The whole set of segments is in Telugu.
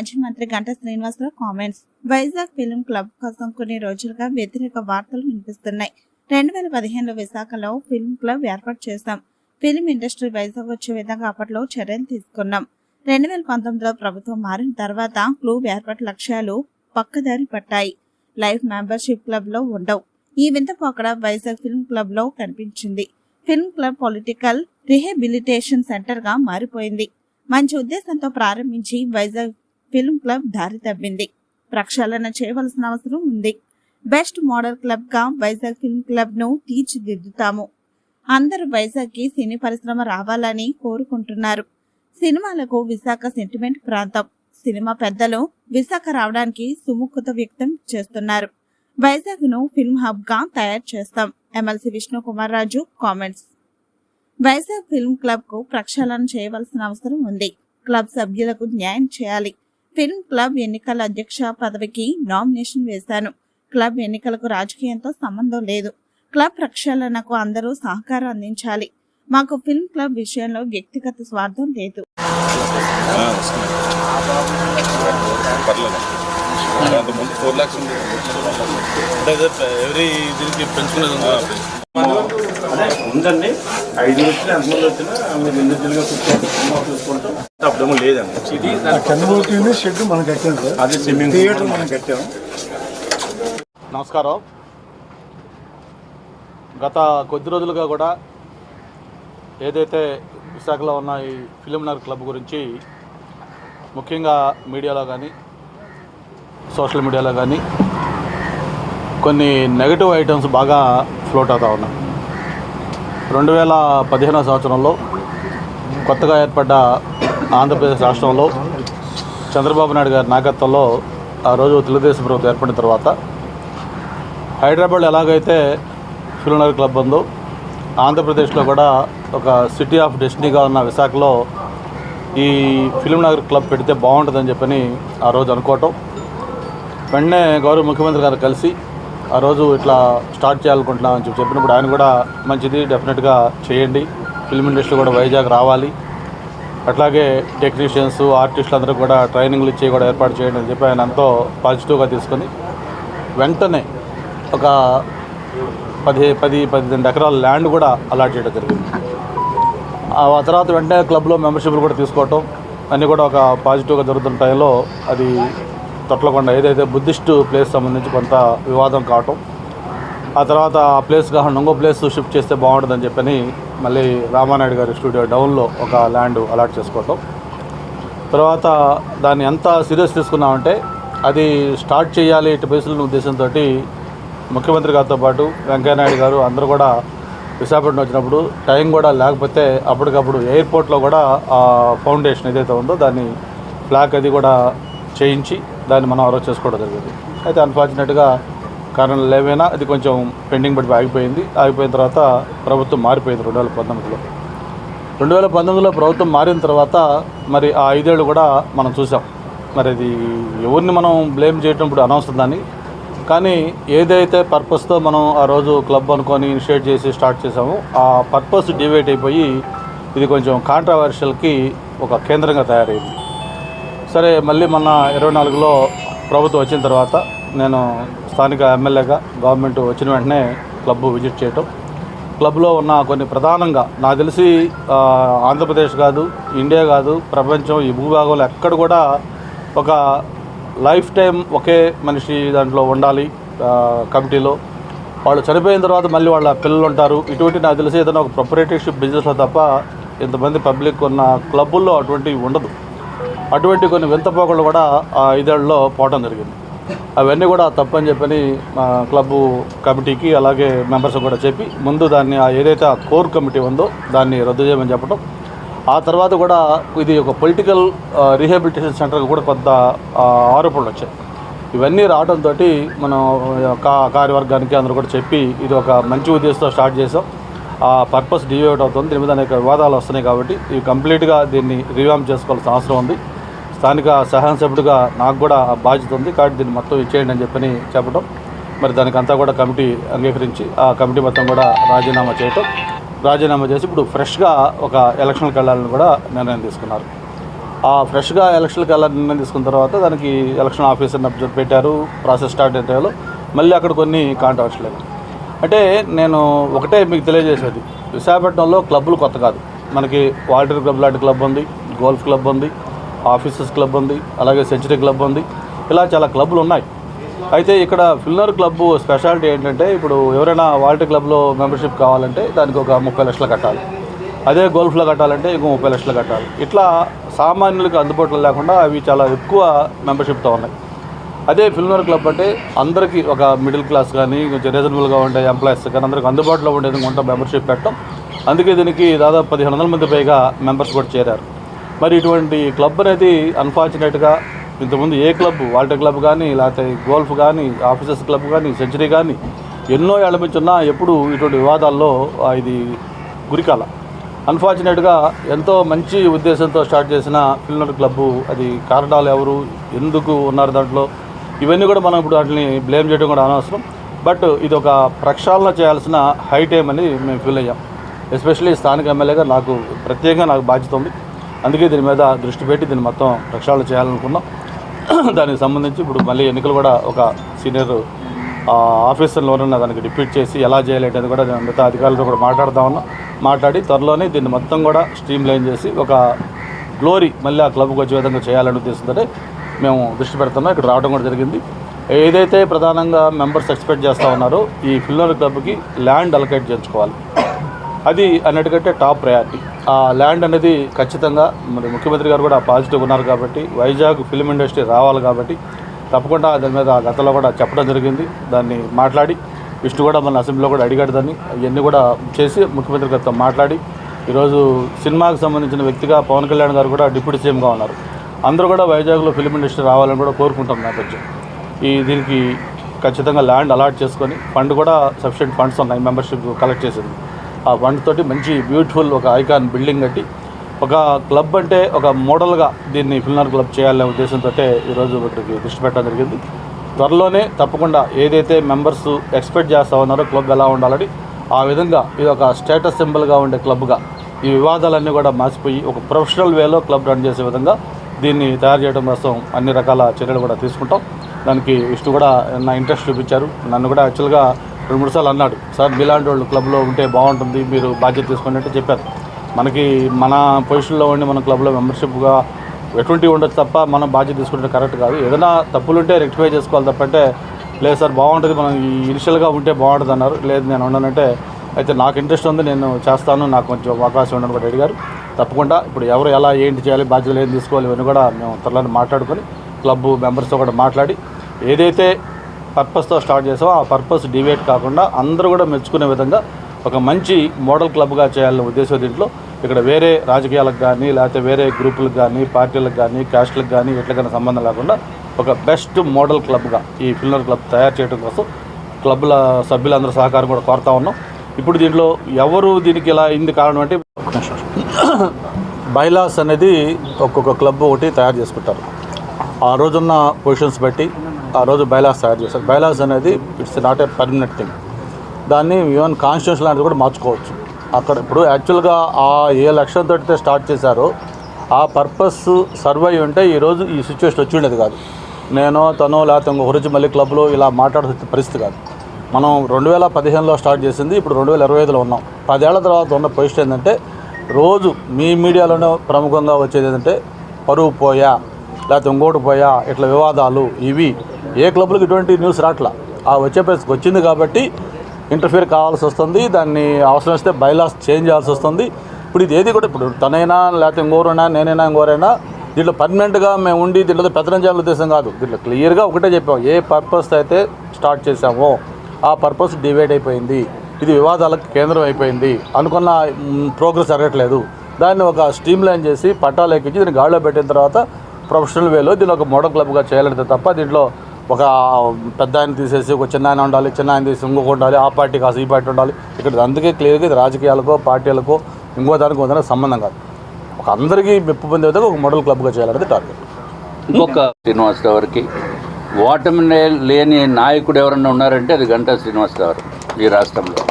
మాజీ మంత్రి Ganta Srinivasarao comments Vizag film club కోసం కొన్ని రోజులుగా వ్యతిరేక వార్తలు వినిపిస్తున్నాయి. రెండు వేల పదిహేనులో విశాఖలో ఫిల్మ్ క్లబ్ ఏర్పాటు చేశాం. ఫిల్మ్ ఇండస్ట్రీ వైజాగ్ వచ్చే విధంగా అప్పట్లో చర్యలు తీసుకున్నాం. రెండు వేల పంతొమ్మిదిలో ప్రభుత్వం మారిన తర్వాత క్లబ్ ఏర్పాటు లక్ష్యాలు పక్కదారి పట్టాయి. లైఫ్ మెంబర్షిప్ క్లబ్లో ఉండవు. ఈ వింత పోకడ వైజాగ్ ఫిల్మ్ క్లబ్లో కనిపించింది. ఫిల్మ్ క్లబ్ పొలిటికల్ రిహాబిలిటేషన్ సెంటర్గా మారిపోయింది. మంచి ఉద్దేశంతో ప్రారంభించి వైజాగ్ ఫిల్మ్ క్లబ్ దారి తవ్వింది. ప్రక్షాళన చేయవలసిన అవసరం ఉంది. బెస్ట్ మోడల్ క్లబ్గా వైజాగ్ ఫిల్మ్ క్లబ్ను తీర్చిదిద్దుతాము. అందరూ వైజాగ్కి సినీ పరిశ్రమ రావాలని కోరుకుంటున్నారు. సినిమాలకు విశాఖ సెంటిమెంట్ ప్రాంతం. సినిమా పెద్దలు విశాఖ రావడానికి సుముఖత వ్యక్తం చేస్తున్నారు. వైజాగ్ను ఫిల్మ్ హబ్గా తయారు చేస్తాం. MLC Vishnu Kumar Raju comments. Vizag film క్లబ్కు ప్రక్షాళన చేయవలసిన అవసరం ఉంది. క్లబ్ సభ్యులకు న్యాయం చేయాలి. ఫిల్మ్ క్లబ్ ఎన్నికల అధ్యక్ష పదవికి నామినేషన్ వేశాను క్లబ్ ఎన్నికలకు రాజకీయంతో సంబంధం లేదు క్లబ్ ప్రక్షాళనకు అందరూ సహకారం అందించాలి మాకు ఫిల్మ్ క్లబ్ విషయంలో వ్యక్తిగత స్వార్థం లేదు పర్లేదు అంతకుముందు ఫోర్ ల్యాక్స్ ఉంది అంటే అదే ఎవరీ దీనికి పెంచుకునేది ఉందండి. ఐదు వచ్చినా ఎంతమంది వచ్చినా మీరు ఇండివిజువల్గా చూసుకుంటాం. అప్పుడేమో లేదండి. ఇది షెడ్ మనం కట్టాం సార్. అది స్విమ్మింగ్ థియేటర్ మనం కట్టాం. నమస్కారం. గత కొద్ది రోజులుగా కూడా ఏదైతే విశాఖలో ఉన్న ఈ ఫిలిం నగర్ క్లబ్ గురించి ముఖ్యంగా మీడియాలో కానీ సోషల్ మీడియాలో కానీ కొన్ని నెగటివ్ ఐటమ్స్ బాగా ఫ్లోట్ అవుతా ఉన్నాయి. రెండు వేల పదిహేనో సంవత్సరంలో కొత్తగా ఏర్పడ్డ ఆంధ్రప్రదేశ్ రాష్ట్రంలో చంద్రబాబు నాయుడు గారి నాయకత్వంలో ఆ రోజు తెలుగుదేశం ప్రభుత్వం ఏర్పడిన తర్వాత హైదరాబాద్ ఎలాగైతే ఫిల్నర్ క్లబ్ ఉందో ఆంధ్రప్రదేశ్లో కూడా ఒక సిటీ ఆఫ్ డెస్టినీగా ఉన్న విశాఖలో ఈ ఫిలింనగర్ నగర్ క్లబ్ పెడితే బాగుంటుందని చెప్పని ఆ రోజు అనుకోవటం. వెంటనే గౌరవ ముఖ్యమంత్రి గారు కలిసి ఆ రోజు ఇట్లా స్టార్ట్ చేయాలనుకుంటున్నామని చెప్పి చెప్పినప్పుడు ఆయన కూడా మంచిది డెఫినెట్గా చేయండి. ఫిల్మ్ ఇండస్ట్రీ కూడా వైజాగ్ రావాలి. అట్లాగే టెక్నీషియన్స్ ఆర్టిస్టులు అందరూ కూడా ట్రైనింగ్లు ఇచ్చి కూడా ఏర్పాటు చేయండి అని చెప్పి ఆయన ఎంతో పాజిటివ్గా తీసుకొని వెంటనే ఒక పది పది పదిహేను ఎకరాల ల్యాండ్ కూడా అలాట్ చేయడం జరిగింది. ఆ తర్వాత వెంటనే క్లబ్లో మెంబర్షిప్లు కూడా తీసుకోవటం అన్నీ కూడా ఒక పాజిటివ్గా జరుగుతున్న టైంలో అది తొట్లకొండ ఏదైతే బుద్ధిస్టు ప్లేస్ సంబంధించి కొంత వివాదం కావటం ఆ తర్వాత ఆ ప్లేస్ కాకుండా ఇంకో ప్లేస్ షిఫ్ట్ చేస్తే బాగుంటుందని చెప్పని మళ్ళీ రామానాయుడు గారి స్టూడియో డౌన్లో ఒక ల్యాండ్ అలాట్ చేసుకోవటం. తర్వాత దాన్ని ఎంత సీరియస్ తీసుకున్నామంటే అది స్టార్ట్ చేయాలి ఇటు బేసుల ఉద్దేశంతో ముఖ్యమంత్రి గారితో పాటు వెంకయ్యనాయుడు గారు అందరూ కూడా విశాఖపట్నం వచ్చినప్పుడు టైం కూడా లేకపోతే అప్పటికప్పుడు ఎయిర్పోర్ట్లో కూడా ఆ ఫౌండేషన్ ఏదైతే ఉందో దాన్ని ఫ్లాగ్ అది కూడా చేయించి దాన్ని మనం అరెస్ట్ చేసుకోవడం జరిగింది. అయితే అన్ఫార్చునేట్గా కారణాలు లేవైనా అది కొంచెం పెండింగ్ పడి ఆగిపోయింది. ఆగిపోయిన తర్వాత ప్రభుత్వం మారిపోయింది రెండు వేల పంతొమ్మిదిలో. రెండు వేల పంతొమ్మిదిలో ప్రభుత్వం మారిన తర్వాత మరి ఆ ఐదేళ్ళు కూడా మనం చూసాం. మరి అది ఎవరిని మనం బ్లేమ్ చేయటం ఇప్పుడు అనవసరం దాన్ని. కానీ ఏదైతే పర్పస్తో మనం ఆ రోజు క్లబ్ అనుకొని ఇనిషియేట్ చేసి స్టార్ట్ చేసామో ఆ పర్పస్ డివైడ్ అయిపోయి ఇది కొంచెం కాంట్రవర్షియల్కి ఒక కేంద్రంగా తయారైంది. సరే మళ్ళీ మొన్న ఇరవై నాలుగులో ప్రభుత్వం వచ్చిన తర్వాత నేను స్థానిక ఎమ్మెల్యేగా గవర్నమెంట్ వచ్చిన వెంటనే క్లబ్ విజిట్ చేయటం. క్లబ్లో ఉన్న కొన్ని ప్రధానంగా నాకు తెలిసి ఆంధ్రప్రదేశ్ కాదు ఇండియా కాదు ప్రపంచం ఈ భూభాగంలో ఎక్కడ కూడా ఒక లైఫ్ టైం ఒకే మనిషి దాంట్లో ఉండాలి కమిటీలో. వాళ్ళు చనిపోయిన తర్వాత మళ్ళీ వాళ్ళ పిల్లలు ఉంటారు. ఇటువంటి నాకు తెలిసి ఏదైనా ఒక ప్రొపరేటర్షిప్ బిజినెస్లో తప్ప ఇంతమంది పబ్లిక్ ఉన్న క్లబ్బుల్లో అటువంటివి ఉండదు. అటువంటి కొన్ని వింతపోకళ్ళు కూడా ఆ ఐదేళ్ళలో పోవడం జరిగింది. అవన్నీ కూడా తప్పని చెప్పని మా క్లబ్ కమిటీకి అలాగే మెంబర్స్ కూడా చెప్పి ముందు దాన్ని ఆ ఏదైతే ఆ కోర్ కమిటీ ఉందో దాన్ని రద్దు చేయమని చెప్పడం ఆ తర్వాత కూడా ఇది ఒక పొలిటికల్ రీహాబిలిటేషన్ సెంటర్కి కూడా కొంత ఆరోపణలు వచ్చాయి. ఇవన్నీ రావడంతో మనం కా కార్యవర్గానికి అందరూ కూడా చెప్పి ఇది ఒక మంచి ఉద్దేశంతో స్టార్ట్ చేసాం ఆ పర్పస్ డివేట్ అవుతుంది. దీని మీద అనేక వివాదాలు వస్తున్నాయి కాబట్టి ఇవి కంప్లీట్గా దీన్ని రివ్యామ్ చేసుకోవాల్సిన అవసరం ఉంది. స్థానిక సహాయ సభ్యుడిగా నాకు కూడా ఆ బాధ్యత ఉంది. కాబట్టి దీన్ని మొత్తం ఇచ్చేయండి అని చెప్పని చెప్పడం మరి దానికంతా కూడా కమిటీ అంగీకరించి ఆ కమిటీ మొత్తం కూడా రాజీనామా చేయటం. రాజీనామా చేసి ఇప్పుడు ఫ్రెష్గా ఒక ఎలక్షన్కి వెళ్ళాలని కూడా నిర్ణయం తీసుకున్నారు. ఆ ఫ్రెష్గా ఎలక్షన్కి వెళ్ళాలని నిర్ణయం తీసుకున్న తర్వాత దానికి ఎలక్షన్ ఆఫీసర్ని అబ్జర్వ్ పెట్టారు. ప్రాసెస్ స్టార్ట్ అయ్యేలో మళ్ళీ అక్కడ కొన్ని కాంట్రవర్షియల్ అంటే నేను ఒకటే మీకు తెలియజేసేది. విశాఖపట్నంలో క్లబ్బులు కొత్త కాదు. మనకి వాల్టర్ క్లబ్ లాంటి క్లబ్ ఉంది గోల్ఫ్ క్లబ్ ఉంది ఆఫీసర్స్ క్లబ్ ఉంది అలాగే సెంచరీ క్లబ్ ఉంది. ఇలా చాలా క్లబ్లు ఉన్నాయి. అయితే ఇక్కడ ఫిల్నర్ క్లబ్ స్పెషాలిటీ ఏంటంటే ఇప్పుడు ఎవరైనా వాల్ట్ క్లబ్లో మెంబర్షిప్ కావాలంటే దానికి ఒక ముప్పై లక్షలు కట్టాలి. అదే గోల్ఫ్లో కట్టాలంటే ఇంకో ముప్పై లక్షలు కట్టాలి. ఇట్లా సామాన్యులకు అందుబాటులో లేకుండా అవి చాలా ఎక్కువ మెంబర్షిప్తో ఉన్నాయి. అదే ఫిల్నర్ క్లబ్ అంటే అందరికీ ఒక మిడిల్ క్లాస్ కానీ కొంచెం రీజనబుల్గా ఉండే ఎంప్లాయీస్ కానీ అందరికి అందుబాటులో ఉండేది కొంత మెంబర్షిప్ పెట్టడం. అందుకే దీనికి దాదాపు పదిహేను వందల మంది పైగా మెంబర్స్ కూడా చేరారు. మరి ఇటువంటి క్లబ్ అనేది అన్ఫార్చునేట్గా ఇంతకుముందు ఏ క్లబ్ వాల్టర్ క్లబ్ కానీ లేకపోతే గోల్ఫ్ కానీ ఆఫీసర్స్ క్లబ్ కానీ సెంచరీ కానీ ఎన్నో ఏళ్ళమించున్నా ఎప్పుడు ఇటువంటి వివాదాల్లో ఇది గురికాల. అన్ఫార్చునేట్గా ఎంతో మంచి ఉద్దేశంతో స్టార్ట్ చేసిన ఫిల్నర్ క్లబ్బు అది కారణాలు ఎవరు ఎందుకు ఉన్నారు దాంట్లో ఇవన్నీ కూడా మనం ఇప్పుడు వాటిని బ్లేమ్ చేయడం కూడా అనవసరం. బట్ ఇది ఒక ప్రక్షాళన చేయాల్సిన హై టైం అని మేము ఫీల్ అయ్యాం. ఎస్పెషల్లీ స్థానిక ఎమ్మెల్యేగా నాకు ప్రత్యేకంగా నాకు బాధ్యత ఉంది. అందుకే దీని మీద దృష్టి పెట్టి దీన్ని మొత్తం ప్రక్షాళన చేయాలనుకున్నాం. దానికి సంబంధించి ఇప్పుడు మళ్ళీ ఎన్నికలు కూడా ఒక సీనియర్ ఆఫీసర్లో దానికి రిపీట్ చేసి ఎలా చేయాలంటే కూడా నేను మిగతా అధికారులతో కూడా మాట్లాడుతా ఉన్నాం. మాట్లాడి త్వరలోనే దీన్ని మొత్తం కూడా స్ట్రీమ్ లైన్ చేసి ఒక గ్లోరీ మళ్ళీ ఆ క్లబ్కి వచ్చే విధంగా చేయాలని ఉద్దేశంతో మేము దృష్టి పెడుతున్నాం. ఇక్కడ రావడం కూడా జరిగింది. ఏదైతే ప్రధానంగా మెంబర్స్ ఎక్స్పెక్ట్ చేస్తూ ఉన్నారో ఈ ఫిల్లర్ క్లబ్కి ల్యాండ్ అలకేట్ చేయించుకోవాలి. అది అన్నిటికంటే టాప్ ప్రయారిటీ. ఆ ల్యాండ్ అనేది ఖచ్చితంగా మరి ముఖ్యమంత్రి గారు కూడా పాజిటివ్ ఉన్నారు కాబట్టి వైజాగ్ ఫిల్మ్ ఇండస్ట్రీ రావాలి కాబట్టి తప్పకుండా దాని మీద గతంలో కూడా చెప్పడం జరిగింది. దాన్ని మాట్లాడి విష్ణు కూడా మన అసెంబ్లీలో కూడా అడిగాడు దాన్ని. ఇవన్నీ కూడా చేసి ముఖ్యమంత్రి గారితో మాట్లాడి ఈరోజు సినిమాకు సంబంధించిన వ్యక్తిగా పవన్ కళ్యాణ్ గారు కూడా డిప్యూటీ సీఎంగా ఉన్నారు. అందరూ కూడా వైజాగ్లో ఫిల్మ్ ఇండస్ట్రీ రావాలని కూడా కోరుకుంటాం నేపథ్యం ఈ దీనికి ఖచ్చితంగా ల్యాండ్ అలాట్ చేసుకొని ఫండ్ కూడా సఫిషియెంట్ ఫండ్స్ ఉన్నాయి మెంబర్షిప్ కలెక్ట్ చేసింది. ఆ ఫండ్ తోటి మంచి బ్యూటిఫుల్ ఒక ఐకాన్ బిల్డింగ్ కట్టి ఒక క్లబ్ అంటే ఒక మోడల్గా దీన్ని ఫిల్నర్ క్లబ్ చేయాలనే ఉద్దేశంతో ఈరోజు ఇక్కడికి దృష్టి పెట్టడం జరిగింది. త్వరలోనే తప్పకుండా ఏదైతే మెంబర్స్ ఎక్స్పెక్ట్ చేస్తా ఉన్నారో క్లబ్ ఎలా ఉండాలని ఆ విధంగా ఇది ఒక స్టేటస్ సింబల్గా ఉండే క్లబ్గా ఈ వివాదాలన్నీ కూడా మాసిపోయి ఒక ప్రొఫెషనల్ వేలో క్లబ్ రన్ చేసే విధంగా దీన్ని తయారు చేయడం కోసం అన్ని రకాల చర్యలు కూడా తీసుకుంటాం. దానికి ఇష్ట కూడా నా ఇంట్రెస్ట్ చూపించారు. నన్ను కూడా యాక్చువల్గా రెండు మూడు సార్లు అన్నాడు సార్ మీలాంటి వాళ్ళు క్లబ్లో ఉంటే బాగుంటుంది మీరు బాధ్యత తీసుకోండి అంటే చెప్పారు. మనకి మన పొజిషన్లో ఉండి మన క్లబ్లో మెంబర్షిప్గా ఎటువంటివి ఉండొచ్చు తప్ప మనం బాధ్యత తీసుకుంటే కరెక్ట్ కాదు. ఏదైనా తప్పులుంటే రెక్టిఫై చేసుకోవాలి తప్పంటే లేదు సార్ బాగుంటుంది మనం ఇనిషియల్గా ఉంటే బాగుంటుంది అన్నారు. లేదు నేను ఉండనంటే అయితే నాకు ఇంట్రెస్ట్ ఉంది నేను చేస్తాను నాకు కొంచెం అవకాశం ఉండను కూడా అడిగారు తప్పకుండా ఇప్పుడు ఎవరు ఎలా ఏంటి చేయాలి బాధ్యతలు ఏం తీసుకోవాలి ఇవన్నీ కూడా మేము త్వరలో మాట్లాడుకొని క్లబ్ మెంబర్స్తో కూడా మాట్లాడి ఏదైతే పర్పస్తో స్టార్ట్ చేసాం ఆ పర్పస్ డివేట్ కాకుండా అందరూ కూడా మెచ్చుకునే విధంగా ఒక మంచి మోడల్ క్లబ్గా చేయాలనే ఉద్దేశం దీంట్లో. ఇక్కడ వేరే రాజకీయాలకు కానీ లేకపోతే వేరే గ్రూపులకు కానీ పార్టీలకు కానీ క్యాస్ట్లకు కానీ ఎట్లకైనా సంబంధం లేకుండా ఒక బెస్ట్ మోడల్ క్లబ్గా ఈ ఫిల్నర్ క్లబ్ తయారు చేయడం కోసం క్లబ్ల సభ్యులందరూ సహకారం కూడా కోరుతా ఉన్నాం. ఇప్పుడు దీంట్లో ఎవరు దీనికి ఇలా అయింది కారణం అంటే బైలాస్ అనేది ఒక్కొక్క క్లబ్ ఒకటి తయారు చేసుకుంటారు. ఆ రోజున్న పొజిషన్స్ బట్టి ఆ రోజు బైలాస్ తయారు చేశారు. బైలాస్ అనేది it's not a permanent thing దాన్ని ఈవెన్ కాన్స్టిట్యూషన్ లాంటిది కూడా మార్చుకోవచ్చు. అక్కడ ఇప్పుడు యాక్చువల్గా ఆ ఏ లక్ష్యంతో అయితే స్టార్ట్ చేశారో ఆ పర్పస్ సర్వ్ అయి ఉంటే ఈరోజు ఈ సిచ్యువేషన్ వచ్చి ఉండేది కాదు. నేను తను లేకపోతే ఇంకో గురించి మళ్ళీ క్లబ్లో ఇలా మాట్లాడాల్సిన పరిస్థితి కాదు. మనం రెండు వేల పదిహేనులో స్టార్ట్ చేసింది ఇప్పుడు రెండు వేల ఇరవై ఐదులో ఉన్నాం. పదేళ్ళ తర్వాత ఉన్న పొజిషన్ ఏంటంటే రోజు మీ మీడియాలోనే ప్రముఖంగా వచ్చేది ఏంటంటే పరువు పోయా. లేకపోతే ఇంకోటి పోయా ఇట్లా వివాదాలు ఇవి. ఏ క్లబ్లకు ఇటువంటి న్యూస్ రాట్లా? ఆ వచ్చే పరిస్థితికి వచ్చింది కాబట్టి ఇంటర్ఫియర్ కావాల్సి వస్తుంది. దాన్ని అవసరం వస్తే బైలాస్ చేంజ్ చేయాల్సి వస్తుంది. ఇప్పుడు ఇది ఏది కూడా ఇప్పుడు తనైనా లేకపోతే ఇంకోరైనా నేనైనా ఇంకోరైనా దీంట్లో పర్మనెంట్గా మేము ఉండి దీంట్లో పెద్దనం చేయాలని ఉద్దేశం కాదు. దీంట్లో క్లియర్గా ఒకటే చెప్పాం. ఏ పర్పస్ అయితే స్టార్ట్ చేసామో ఆ పర్పస్ డివైడ్ అయిపోయింది. ఇది వివాదాలకు కేంద్రం అయిపోయింది. అనుకున్న ప్రోగ్రెస్ జరగట్లేదు. దాన్ని ఒక స్ట్రీమ్ లైన్ చేసి పట్టాలు ఎక్కించి దీన్ని గాడిలో పెట్టిన తర్వాత ప్రొఫెషనల్ వేలో దీని ఒక మోడల్ క్లబ్గా చేయాలంటే తప్ప దీంట్లో ఒక పెద్ద ఆయన తీసేసి ఒక చిన్న ఆయన ఉండాలి చిన్న ఆయన తీసి ఇంకొక ఉండాలి ఆ పార్టీ కాదు ఈ పార్టీ ఉండాలి. ఇక్కడ అందుకే క్లియర్గా ఇది రాజకీయాలకో పార్టీలకో ఇంకో దానికి దానికి సంబంధం కాదు. ఒక అందరికీ మెప్పు పొందే విధంగా ఒక మోడల్ క్లబ్గా చేయాలనేది టార్గెట్ ఇంకొక శ్రీనివాసరావు గారికి ఓటమి లేని నాయకుడు ఎవరన్నా ఉన్నారంటే అది గంటా శ్రీనివాసరావు గారు ఈ రాష్ట్రంలో.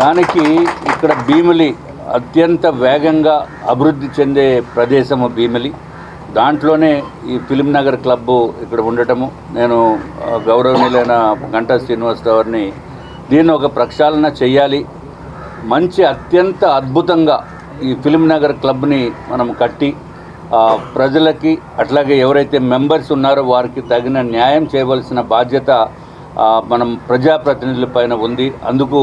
దానికి ఇక్కడ భీమిలి అత్యంత వేగంగా అభివృద్ధి చెందే ప్రదేశము భీమిలి. దాంట్లోనే ఈ ఫిలిం నగర్ క్లబ్ ఇక్కడ ఉండటము నేను గౌరవనీయులైన గంటా శ్రీనివాసరావు గారిని దీన్ని ఒక ప్రక్షాళన చేయాలి మంచి అత్యంత అద్భుతంగా ఈ ఫిలిం నగర్ క్లబ్ని మనం కట్టి ప్రజలకి అట్లాగే ఎవరైతే మెంబర్స్ ఉన్నారో వారికి తగిన న్యాయం చేయవలసిన బాధ్యత మనం ప్రజాప్రతినిధుల పైన ఉంది. అందుకు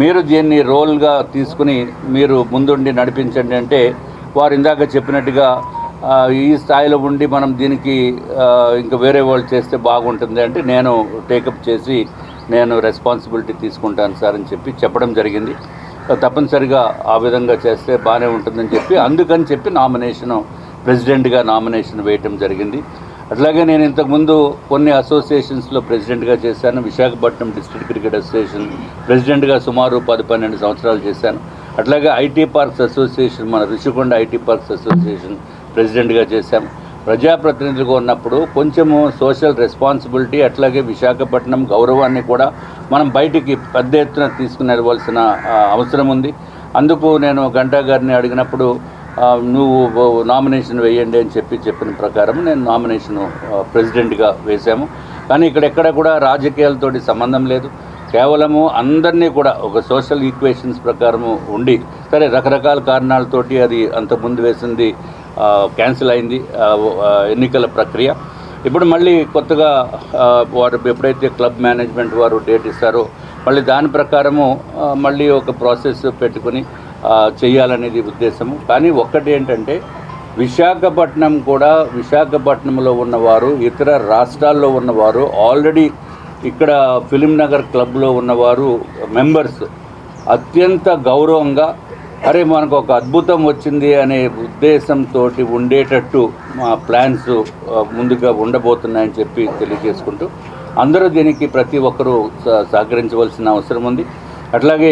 మీరు దీన్ని రోల్గా తీసుకుని మీరు ముందుండి నడిపించండి అంటే వారు ఇందాక చెప్పినట్టుగా ఈ స్థాయిలో ఉండి మనం దీనికి ఇంకా వేరే వాళ్ళు చేస్తే బాగుంటుంది అంటే నేను టేకప్ చేసి నేను రెస్పాన్సిబిలిటీ తీసుకుంటాను సార్ అని చెప్పి చెప్పడం జరిగింది. తప్పనిసరిగా ఆ విధంగా చేస్తే బాగానే ఉంటుందని చెప్పి అందుకని చెప్పి నామినేషను ప్రెసిడెంట్గా నామినేషన్ వేయటం జరిగింది. అట్లాగే నేను ఇంతకుముందు కొన్ని అసోసియేషన్స్లో ప్రెసిడెంట్గా చేశాను. విశాఖపట్నం డిస్ట్రిక్ట్ క్రికెట్ అసోసియేషన్ ప్రెసిడెంట్గా సుమారు పది పన్నెండు సంవత్సరాలు చేశాను. అట్లాగే ఐటీ పార్క్స్ అసోసియేషన్ మన రుషికొండ ఐటీ పార్క్స్ అసోసియేషన్ ప్రెసిడెంట్గా చేశాము ప్రజాప్రతినిధులుగా ఉన్నప్పుడు కొంచెము సోషల్ రెస్పాన్సిబిలిటీ అట్లాగే విశాఖపట్నం గౌరవాన్ని కూడా మనం బయటికి పెద్ద ఎత్తున తీసుకుని వెళ్ళవలసిన అవసరం ఉంది. అందుకు నేను గంటా గారిని అడిగినప్పుడు నువ్వు నామినేషన్ వేయండి అని చెప్పి చెప్పిన ప్రకారం నేను నామినేషన్ ప్రెసిడెంట్గా వేశాము. కానీ ఇక్కడ ఎక్కడ కూడా రాజకీయాలతోటి సంబంధం లేదు. కేవలము అందరినీ కూడా ఒక సోషల్ ఈక్వేషన్స్ ప్రకారము ఉండి సరే రకరకాల కారణాలతోటి అది అంతకుముందు వేసింది క్యాన్సిల్ అయింది ఎన్నికల ప్రక్రియ. ఇప్పుడు మళ్ళీ కొత్తగా వారు ఎప్పుడైతే క్లబ్ మేనేజ్మెంట్ వారు డేట్ ఇస్తారో మళ్ళీ దాని ప్రకారము మళ్ళీ ఒక ప్రాసెస్ పెట్టుకుని చేయాలనేది ఉద్దేశము. కానీ ఒక్కటి ఏంటంటే విశాఖపట్నం కూడా విశాఖపట్నంలో ఉన్నవారు ఇతర రాష్ట్రాల్లో ఉన్నవారు ఆల్రెడీ ఇక్కడ ఫిలిం నగర్ క్లబ్లో ఉన్నవారు మెంబర్స్ అత్యంత గౌరవంగా అరే మనకు ఒక అద్భుతం వచ్చింది అనే ఉద్దేశంతో ఉండేటట్టు మా ప్లాన్స్ ముందుగా ఉండబోతున్నాయని చెప్పి తెలియజేసుకుంటూ అందరూ దీనికి ప్రతి ఒక్కరూ స- సహకరించవలసిన అవసరం ఉంది. అట్లాగే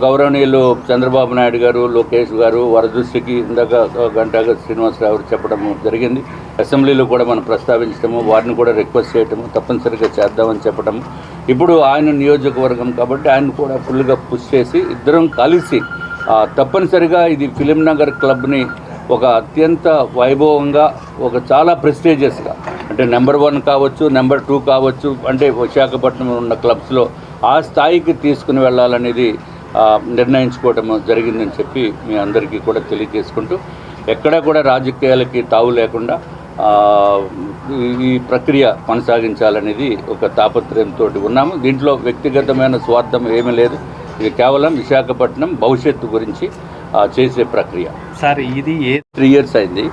గౌరవనీయులు చంద్రబాబు నాయుడు గారు లోకేష్ గారు వరదృష్టికి ఇందాక గంటగా శ్రీనివాసరావు చెప్పడం జరిగింది. అసెంబ్లీలో కూడా మనం ప్రస్తావించడము వారిని కూడా రిక్వెస్ట్ చేయటము తప్పనిసరిగా చేద్దామని చెప్పడము ఇప్పుడు ఆయన నియోజకవర్గం కాబట్టి ఆయన కూడా ఫుల్గా పుష్ చేసి ఇద్దరం కలిసి తప్పనిసరిగా ఇది ఫిలిం నగర్ క్లబ్ని ఒక అత్యంత వైభవంగా ఒక చాలా ప్రెస్టేజియస్గా అంటే నెంబర్ వన్ కావచ్చు నెంబర్ టూ కావచ్చు అంటే విశాఖపట్నంలో ఉన్న క్లబ్స్లో ఆ స్థాయికి తీసుకుని వెళ్ళాలనేది ఆ, నిర్ణయించుకోవటం జరిగిందని చెప్పి మీ అందరికీ కూడా తెలియజేసుకుంటూ ఎక్కడా కూడా రాజకీయాలకి తావు లేకుండా ఈ- ఈ ప్రక్రియ కొనసాగించాలనేది ఒక తాపత్రయంతో ఉన్నాము. దీంట్లో వ్యక్తిగతమైన స్వార్థం ఏమీ లేదు. ఇది కేవలం విశాఖపట్నం భవిష్యత్తు గురించి చేసే ప్రక్రియ. సార్ ఇది ఏ త్రీ ఇయర్స్ అయింది.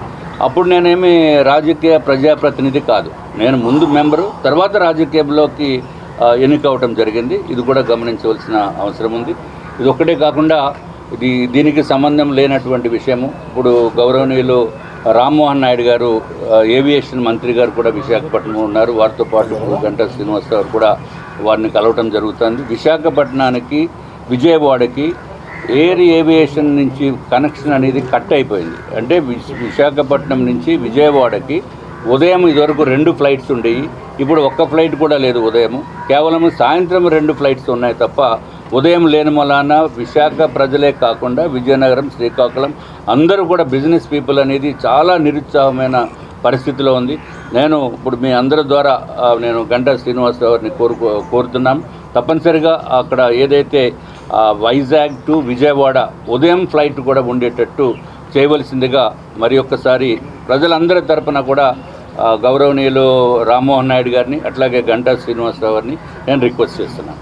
అప్పుడు నేనేమి రాజకీయ ప్రజాప్రతినిధి కాదు. నేను ముందు మెంబరు తర్వాత రాజకీయంలోకి ఎన్నికవటం జరిగింది. ఇది కూడా గమనించవలసిన అవసరం ఉంది. ఇది ఒక్కటే కాకుండా ఇది దీనికి సంబంధం లేనటువంటి విషయము. ఇప్పుడు గౌరవనీయులు రామ్మోహన్ నాయుడు గారు ఏవియేషన్ మంత్రి గారు కూడా విశాఖపట్నంలో ఉన్నారు. వారితో పాటు గంటా శ్రీనివాసరావు గారు కూడా వారిని కలవటం జరుగుతుంది. విశాఖపట్నానికి విజయవాడకి ఎయిర్ ఏవియేషన్ నుంచి కనెక్షన్ అనేది కట్ అయిపోయింది. అంటే విశాఖపట్నం నుంచి విజయవాడకి ఉదయం ఇదివరకు రెండు ఫ్లైట్స్ ఉండేవి. ఇప్పుడు ఒక్క ఫ్లైట్ కూడా లేదు ఉదయం. కేవలం సాయంత్రం రెండు ఫ్లైట్స్ ఉన్నాయి తప్ప ఉదయం లేని వలన విశాఖ ప్రజలే కాకుండా విజయనగరం శ్రీకాకుళం అందరూ కూడా బిజినెస్ పీపుల్ అనేది చాలా నిరుత్సాహమైన పరిస్థితిలో ఉంది. నేను ఇప్పుడు మీ అందరి ద్వారా నేను గంటా శ్రీనివాసరావు గారిని కోరుకో కోరుతున్నాం. తప్పనిసరిగా అక్కడ ఏదైతే వైజాగ్ టు విజయవాడ ఉదయం ఫ్లైట్ కూడా ఉండేటట్టు చేయవలసిందిగా మరి ఒక్కసారి ప్రజలందరి తరపున కూడా గౌరవనీయులు రామ్మోహన్ నాయుడు గారిని అట్లాగే గంటా శ్రీనివాసరావు గారిని నేను రిక్వెస్ట్ చేస్తున్నాను.